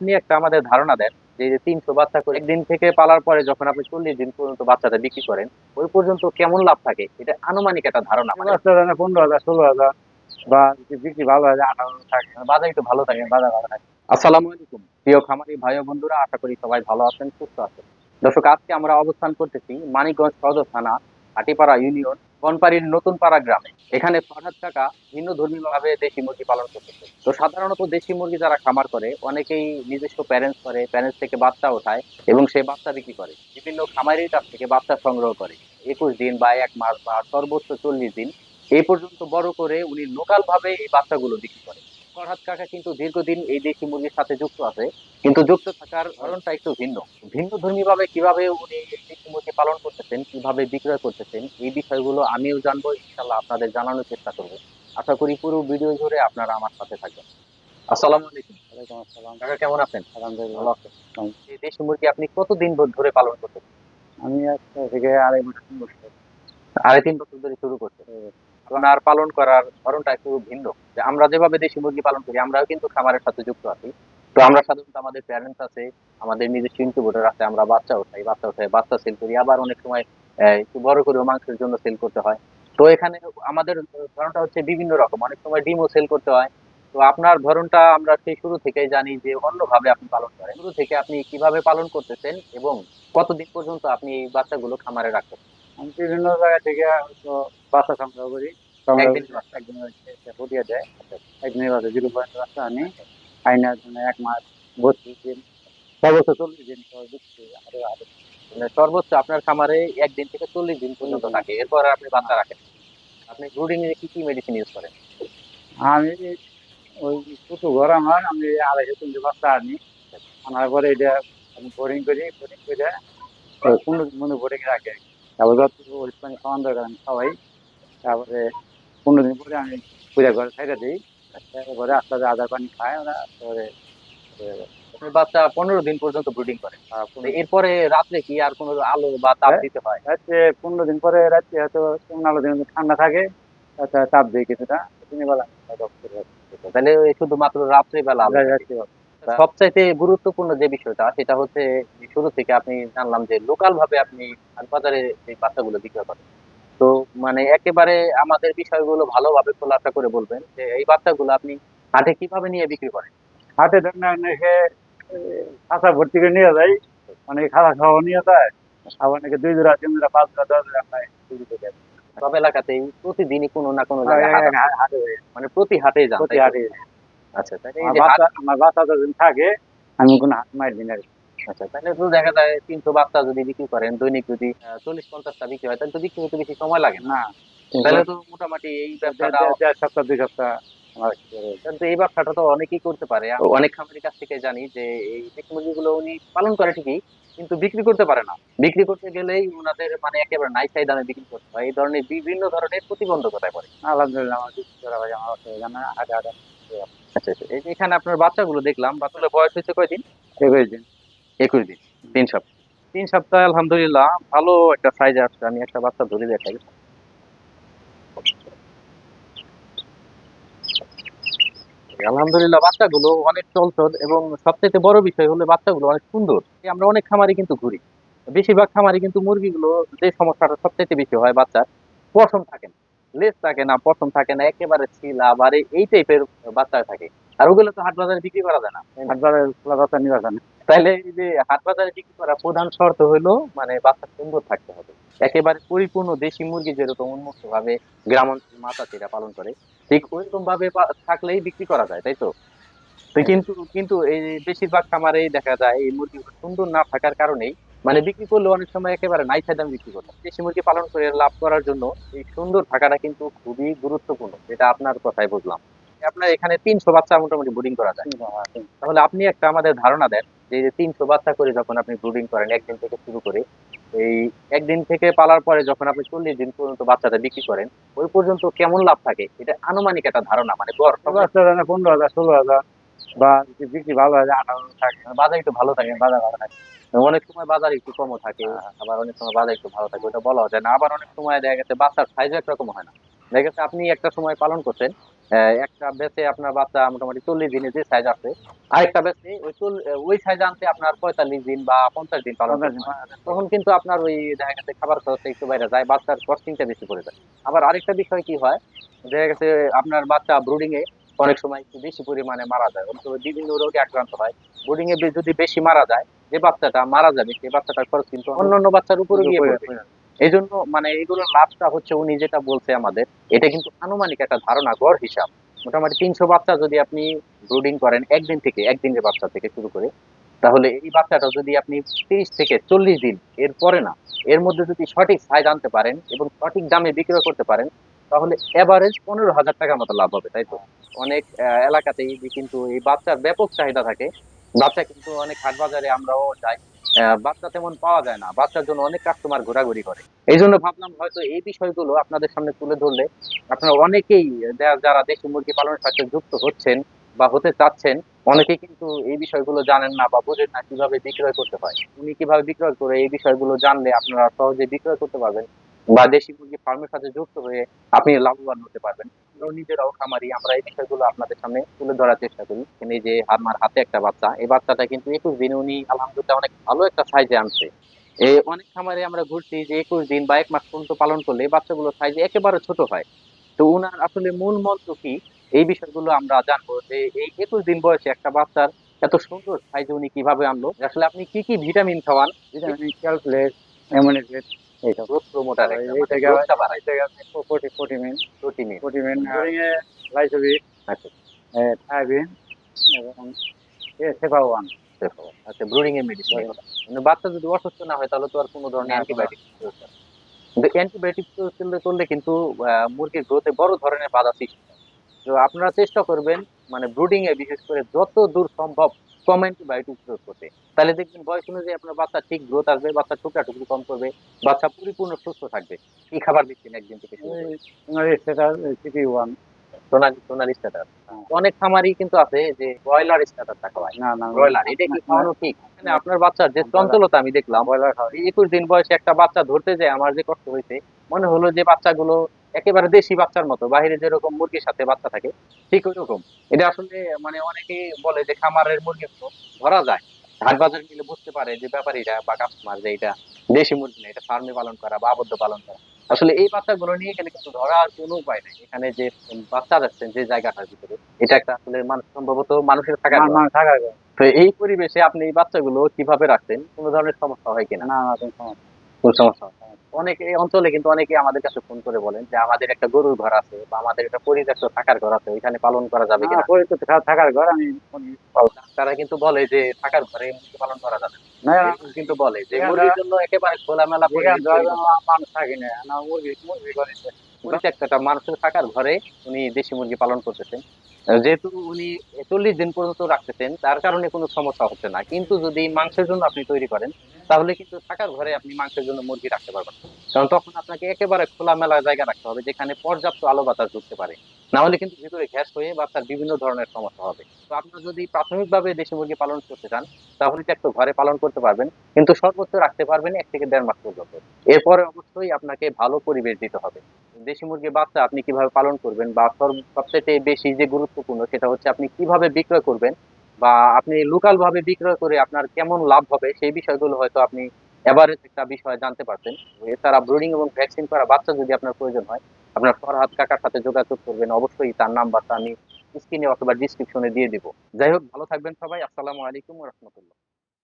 আপনি একটা আমাদের ধারণা দেন যে যে তিনশো বাচ্চা করে একদিন থেকে পালার পরে যখন আপনি চল্লিশ দিন পর্যন্ত বাচ্চাটা বিক্রি করেন ওই পর্যন্ত কেমন লাভ থাকে? এটা আনুমানিক একটা ধারণা মানে পনেরো হাজার ষোলো হাজার বা বিক্রি ভালো হয় আঠারো থাকে। বাজার একটু ভালো থাকে বাজার ভালো থাকে। আসসালামু আলাইকুম। প্রিয় খামারি ভাই ও বন্ধুরা আশা করি সবাই ভালো আছেন সুস্থ আছেন। দর্শক আজকে আমরা অবস্থান করতেছি মানিকগঞ্জ সদর থানা হাটিপাড়া ইউনিয়ন বনপাড়ির নতুন পাড়া গ্রামে। এখানে ফরহাদ কাকা ভিন্ন ধর্মী ভাবে দেশি মুরগি পালন করতেছে তো সাধারণত দেশি মুরগি যারা খামার করে, অনেকেই নিজস্ব প্যারেন্টস করে প্যারেন্টস থেকে বাচ্চা ওঠায় এবং সেই বাচ্চা বিক্রি করে। বিভিন্ন খামারের কাছ থেকে বাচ্চা সংগ্রহ করে। একুশ দিন বা এক মাস বা সর্বোচ্চ চল্লিশ দিন, এই পর্যন্ত বড় করে উনি লোকাল ভাবে এই বাচ্চাগুলো বিক্রি করে। ফরহাদ কাকা কিন্তু দীর্ঘদিন এই দেশি মুরগির সাথে যুক্ত আছে। কিন্তু যুক্ত থাকার ধরনটা একটু ভিন্ন। ভিন্ন ধর্মী ভাবে কীভাবে উনি দেশি মুরগি পালন করতেছেন কীভাবে বিক্রয় করতেছেন এই বিষয়গুলো আমিও জানব। ইনশাল্লাহ আপনাদের জানানোর চেষ্টা করব। আশা করি পুরো ভিডিও জুড়ে আপনারা আমার সাথে থাকবেন। আসসালামু আলাইকুম। ওয়ালাইকুম আসসালাম। কাকা কেমন আছেন? আলহামদুলিল্লাহ। ভালো দেশি মুরগি আপনি কতদিন ধরে পালন করতেছেন? আমি একটা থেকে আড়াই বছর তিন বছর আড়াই তিন বছর ধরে শুরু করছেন। আপনার পালন করার ধরনটা একটু ভিন্ন, যে আমরা যেভাবে দেশি মুরগি পালন করি, আমরাও কিন্তু খামারের সাথে যুক্ত আছি। তো আমরা সাধারণত আমাদের প্যারেন্টস আছে, আমাদের নিজস্ব ইনকিউবেটর আছে, আমরা বাচ্চা উঠাই বাচ্চা উঠাই, বাচ্চা সেল করি, আবার অনেক সময় একটু বড় করে মাংসের জন্য সেল করতে হয়। তো এখানে আমাদের ধরনটা হচ্ছে বিভিন্ন রকম, অনেক সময় ডিমও সেল করতে হয়। তো আপনার ধরনটা আমরা সেই শুরু থেকেই জানি যে অন্যভাবে আপনি পালন করেন। শুরু থেকে আপনি কীভাবে পালন করতেছেন এবং কতদিন পর্যন্ত আপনি এই বাচ্চাগুলো খামারে আমি বিভিন্ন জায়গা থেকে বাচ্চা সংগ্রহ করি। দেয় একদিনের জিরো পয়েন্ট আনি। আইনার জন্য এক মাস বত্রিশ দিন সর্বোচ্চ চল্লিশ দিন আপনার খামারে একদিন থেকে চল্লিশ দিন পর্যন্ত থাকে এরপর আপনি বাচ্চা রাখেন। আপনি ব্রুডিং কি কি মেডিসিন ইউজ করেন? আমি ওই ছোট ঘর আমার আমি আড়াইশো তিনশো বাচ্চা আনি। আনার পরে এটা আমি বোরিং করি বোরিং করে পনেরো মধ্যে বোরিং রাখে। তারপর যতটুকু ওই পানি খাওয়ান দরকার আমি খাওয়াই। তারপরে পনেরো দিন পরে আমি পূজা ঘরে ছেড়ে দিই তারপরে আস্তে আস্তে আদা পানি খায় ওরা তারপরে বাচ্চা পনেরো দিন পর্যন্ত ব্রুডিং তো পনেরো- এরপরে রাত্রে কি আর কোনো আলো বা তাপ হ্যাঁ। দিতে হয় রাত্রে পনেরো দিন পরে রাত্রে হয়তো পনেরো দিন ঠান্ডা থাকে তাতে তাপ দিই কিছুটা দিনের বেলা হয়তো অফ করে রাখি। তাহলে শুধুমাত্র রাত্রে বেলা আলো থাকে। রাত্রে সবচাইতে গুরুত্বপূর্ণ যে বিষয়টা সেটা হচ্ছে শুরু থেকে আপনি জানলাম যে লোকাল ভাবে আপনি বাজারে এই বাচ্চাগুলো বিক্রি করেন মানে একেবারে আমাদের বিষয়গুলো ভালোভাবে খোলাসা করে বলবেন যে এই বাচ্চাগুলো আপনি হাটে কীভাবে নিয়ে বিক্রি করেন অনেকে খাঁচা ভর্তি করে নিয়ে যায় অনেকে খাওয়া খাওয়া নিয়ে যায় আবার অনেকে দুই জোড়া তিন জোড়া পাঁচ জোড়া দশ জোড়া সব এলাকাতেই প্রতিদিনই কোনো না কোনো হাট। হাটে হয়ে যায়, মানে প্রতি হাটে যান প্রতি হাটে আচ্ছা আমার বাচ্চা যখন থাকে আমি কোনো হাট মার দিন আর কি। আচ্ছা তাহলে তো দেখা যায় তিনশো বাচ্চা যদি বিক্রি করেন দৈনিক যদি চল্লিশ পঞ্চাশটা বিক্রি হয় তাহলে তো বিক্রি হতে বেশি সময় লাগে না। তাহলে তো মোটামুটি এই ব্যবসাটা দেড়- দেড় সপ্তাহ দুই সপ্তাহ কিন্তু এই ব্যবসাটা তো অনেকেই করতে পারে। অনেক খামারের কাছ থেকে জানি যে এই উনি পালন করে ঠিকই কিন্তু বিক্রি করতে পারে না। বিক্রি করতে গেলেই ওনাদের মানে একেবারে নাই চাই দামে বিক্রি করতে হয়। এই ধরনের বিভিন্ন ধরনের প্রতিবন্ধকতায় পড়ে। আলহামদুলিল্লাহ আমার আমার আচ্ছা আচ্ছা এখানে আপনার বাচ্চাগুলো দেখলাম বাচ্চাগুলোর বয়স হয়েছে কয়দিন? একুশ দিন। একুশ দিন, তিন সপ্তাহ। তিন সপ্তাহ, আলহামদুলিল্লাহ, ভালো একটা সাইজ আসছে। আমি একটা বাচ্চা ধরে দেখাই। আলহামদুলিল্লাহ, বাচ্চাগুলো অনেক চলচল এবং সবচেয়ে বড় বিষয় হলো বাচ্চাগুলো অনেক সুন্দর। আমরা অনেক খামারি কিন্তু ঘুরি। বেশিরভাগ খামারি কিন্তু মুরগিগুলো যে সমস্যাটা সবচেয়ে বেশি হয় বাচ্চার, পশম থাকে না। লেজ থাকে না, পশম থাকে না, একেবারে ছিলা বারে এই টাইপের বাচ্চা থাকে। আর ওগুলো তো হাট বাজারে বিক্রি করা যায় না। হাট বাজারে বাচ্চা নিয়ে যান তাহলে এই যে হাট বাজারে বিক্রি করা প্রধান শর্ত হলো মানে বাচ্চা সুন্দর থাকতে হবে। একেবারে পরিপূর্ণ দেশি মুরগি যেরকম উন্মুক্ত ভাবে গ্রাম অঞ্চল মাতাচিরা পালন করে ঠিক ওইরকম ভাবে থাকলেই বিক্রি করা যায় তাই তো? তো কিন্তু কিন্তু এই বেশিরভাগ খামারেই দেখা যায় এই মুরগি সুন্দর না থাকার কারণেই মানে বিক্রি করলে অনেক সময় একেবারে নাই দাম বিক্রি করতে দেশি মুরগি পালন করে লাভ করার জন্য এই সুন্দর থাকাটা কিন্তু খুবই গুরুত্বপূর্ণ যেটা আপনার কথাই বুঝলাম। আপনার এখানে তিনশো বাচ্চা মোটামুটি বোর্ডিং করা যায়। তাহলে আপনি একটা আমাদের ধারণা দেন যে তিনশো বাচ্চা করে যখন আপনি ব্রুডিং করেন একদিন থেকে শুরু করে এই একদিন থেকে পালার পরে যখন আপনি চল্লিশ দিন পর্যন্ত বাচ্চাটা বিক্রি করেন ওই পর্যন্ত কেমন লাভ থাকে? এটা আনুমানিক একটা ধারণা মানে গড় পনেরো হাজার ষোলো হাজার বা বিক্রি ভালো হয় আঠারো থাকে। বাজার একটু ভালো থাকে বাজার ভালো থাকে। অনেক সময় বাজার একটু কমও থাকে আবার অনেক সময় বাজার একটু ভালো থাকে ওটা বলা যায় না। আবার অনেক সময় দেখা গেছে বাচ্চার সাইজ একরকম হয় না। দেখা গেছে আপনি একটা সময় পালন করছেন একটা বেচে আপনার বাচ্চা মোটামুটি চল্লিশ দিনে যে সাইজ আছে আরেকটা বেচে ওই ওই সাইজ আনতে আপনার পঁয়তাল্লিশ দিন বা পঞ্চাশ দিন পালন তখন কিন্তু আপনার ওই দেখা গেছে খাবার খরচটা একটু বাইরে যায় বাচ্চার কস্টিংটা বেশি পড়ে যায়। আবার আরেকটা বিষয় কি হয় দেখা গেছে আপনার বাচ্চা ব্রুডিং এ অনেক সময় একটু বেশি পরিমাণে মারা যায়। অনেক সময় বিভিন্ন রোগে আক্রান্ত হয়। ব্রুডিং এ যদি বেশি মারা যায় যে বাচ্চাটা মারা যাবে সেই বাচ্চাটার খরচ কিন্তু অন্যান্য বাচ্চার উপরে গিয়ে এই জন্য মানে এগুলোর লাভটা হচ্ছে উনি যেটা বলছে আমাদের, এটা কিন্তু আনুমানিক একটা ধারণা, গড় হিসাব। মোটামুটি তিনশো বাচ্চা যদি আপনি ব্রুডিং করেন একদিন থেকে একদিনের বাচ্চা থেকে শুরু করে, তাহলে এই বাচ্চাটা যদি আপনি তিরিশ থেকে চল্লিশ দিন, এর পরে না, এর মধ্যে যদি সঠিক সাইজ আনতে পারেন এবং সঠিক দামে বিক্রয় করতে পারেন, তাহলে এভারেজ পনেরো হাজার টাকার মতো লাভ হবে, তাই তো? অনেক এলাকাতেই কিন্তু এই বাচ্চার ব্যাপক চাহিদা থাকে। বাচ্চা কিন্তু অনেক হাট বাজারে আমরাও যাই। বাচ্চা তেমন পাওয়া যায় না। বাচ্চার জন্য অনেক কাস্টমার ঘোরাঘুরি করে। এই জন্য ভাবলাম হয়তো এই বিষয়গুলো আপনাদের সামনে তুলে ধরলে আপনারা অনেকেই যারা দেশি মুরগি পালনের সাথে যুক্ত হচ্ছেন বা হতে চাচ্ছেন, অনেকেই কিন্তু এই বিষয়গুলো জানেন না বা বোঝেন না কীভাবে বিক্রয় করতে হয়। উনি কীভাবে বিক্রয় করে এই বিষয়গুলো জানলে আপনারা সহজে বিক্রয় করতে পারবেন বা দেশি মুরগি ফার্মের সাথে যুক্ত হয়ে আপনি লাভবান হতে পারবেন। আমরা এই বিষয়গুলো আপনাদের সামনে তুলে ধরার চেষ্টা করি। যে আমার হাতে একটা বাচ্চা, এই বাচ্চাটা কিন্তু একুশ উনি আলহামদুলিল্লাহ অনেক ভালো একটা সাইজে আনছে। এই অনেক খামারে আমরা ঘুরছি যে একুশ দিন বা এক মাস পর্যন্ত পালন করলে বাচ্চাগুলো একেবারে ছোট হয়। তো উনার আসলে মূল মন্ত্র কি? এই বিষয়গুলো আমরা জানব যে এই একুশ দিন বয়সে একটা বাচ্চার এত সুন্দর সাইজে উনি কীভাবে আনলো? আসলে আপনি কি কি ভিটামিন খাওয়ান? ভিটামিন ক্যালকুলেট এমনিটেড গ্রোথ প্রমোটার লাইসোবিক আচ্ছা। থাইবিন। এবং আচ্ছা ব্রুডিং এর মেডিসিন কিন্তু বাচ্চা যদি অসুস্থ না হয় তাহলে তো আর কোনো ধরনের অ্যান্টিবায়োটিক কিন্তু অ্যান্টিবায়োটিক মুরগির গ্রোথে বড় ধরনের বাধা সৃষ্টি হয়। তো আপনারা চেষ্টা করবেন মানে ব্রুডিং এ বিশেষ করে যত দূর সম্ভব কম অ্যান্টিবায়োটিক প্রয়োগ করতে তাহলে দেখবেন বয়স অনুযায়ী আপনার বাচ্চা ঠিক গ্রোথ আসবে বাচ্চা টুকরা টুকরি কম করবে বাচ্চা পরিপূর্ণ সুস্থ থাকবে। কি খাবার দিচ্ছেন একদিন থেকে ওয়ান সোনালি সোনালি স্টার্টার অনেক খামারই কিন্তু আছে যে ব্রয়লার স্টার্টারটা খাওয়ায় না না ব্রয়লার এটা কি খাওয়ানো ঠিক? মানে আপনার বাচ্চার যে চঞ্চলতা আমি দেখলাম ব্রয়লার একুশ দিন বয়সে একটা বাচ্চা ধরতে যায় আমার যে কষ্ট হয়েছে মনে হলো যে বাচ্চাগুলো একেবারে দেশি বাচ্চার মতো বাইরে যেরকম মুরগির সাথে বাচ্চা থাকে ঠিক ওই রকম এটা আসলে মানে অনেকেই বলে যে খামারের মুরগিগুলো ধরা যায়। হাট বাজার গেলে বুঝতে পারে যে ব্যাপারীরা বা কাস্টমার যে এটা দেশি মুরগি না এটা ফার্মে পালন করা বা আবদ্ধ পালন করা। আসলে এই বাচ্চাগুলো নিয়ে গেলে কিন্তু ধরার কোনো উপায় নেই। এখানে যে বাচ্চা যাচ্ছেন যে জায়গাটার ভিতরে এটা একটা আসলে মানুষ সম্ভবত মানুষের থাকার ঘর। থাকা যায় তো এই পরিবেশে আপনি এই বাচ্চাগুলো কীভাবে রাখছেন কোনো ধরনের সমস্যা হয় কিনা? না না সমস্যা কোনো সমস্যা অনেকে এই অঞ্চলে কিন্তু অনেকে আমাদের কাছে ফোন করে বলেন যে আমাদের একটা গরুর ঘর আছে বা আমাদের একটা পরিত্যক্ত থাকার ঘর আছে ওইখানে পালন করা যাবে কিনা? পরিত্যক্ত থাকার ঘর আমি তারা কিন্তু বলে যে থাকার ঘরে পালন করা যাবে না। কিন্তু বলে যে মুরগির জন্য একেবারে খোলামেলা থাকি না মুরগি মুরগি করে পরিত্যক্তটা মানুষের থাকার ঘরে উনি দেশি মুরগি পালন করতেছেন। যেহেতু উনি চল্লিশ দিন পর্যন্ত রাখতেছেন, তার কারণে কোনো সমস্যা হচ্ছে না। কিন্তু যদি মাংসের জন্য আপনি তৈরি করেন, তাহলে কিন্তু থাকার ঘরে আপনি মাংসের জন্য মুরগি রাখতে পারবেন। কারণ তখন আপনাকে একেবারে খোলামেলা জায়গা রাখতে হবে, যেখানে পর্যাপ্ত আলো বাতাস ঢুকতে পারে। না হলে কিন্তু ভিতরে গ্যাস হয়ে বাচ্চার বিভিন্ন ধরনের সমস্যা হবে। তো আপনার যদি প্রাথমিকভাবে দেশি মুরগি পালন করতে চান, তাহলে তো একটু ঘরে পালন করতে পারবেন, কিন্তু সর্বোচ্চ রাখতে পারবেন এক থেকে দেড় মাস পর্যন্ত। এরপরে অবশ্যই আপনাকে ভালো পরিবেশ দিতে হবে। দেশি মুরগির বাচ্চা আপনি কীভাবে পালন করবেন বা সবচেয়ে বেশি যে গুরুত্বপূর্ণ সেটা হচ্ছে আপনি কীভাবে বিক্রয় করবেন বা আপনি লোকাল ভাবে বিক্রয় করে আপনার কেমন লাভ হবে সেই বিষয়গুলো হয়তো আপনি এভারেজ একটা বিষয় জানতে পারছেন এছাড়া ব্রুডিং এবং ভ্যাকসিন করা বাচ্চা যদি আপনার প্রয়োজন হয়, আপনার ফরহাদ কাকার সাথে যোগাযোগ করবেন, অবশ্যই তার নাম্বারটা আমি স্ক্রিনে অথবা ডিসক্রিপশনে দিয়ে দিব। যাই হোক, ভালো থাকবেন সবাই, আসসালামু আলাইকুম রহমতুল্লাহ।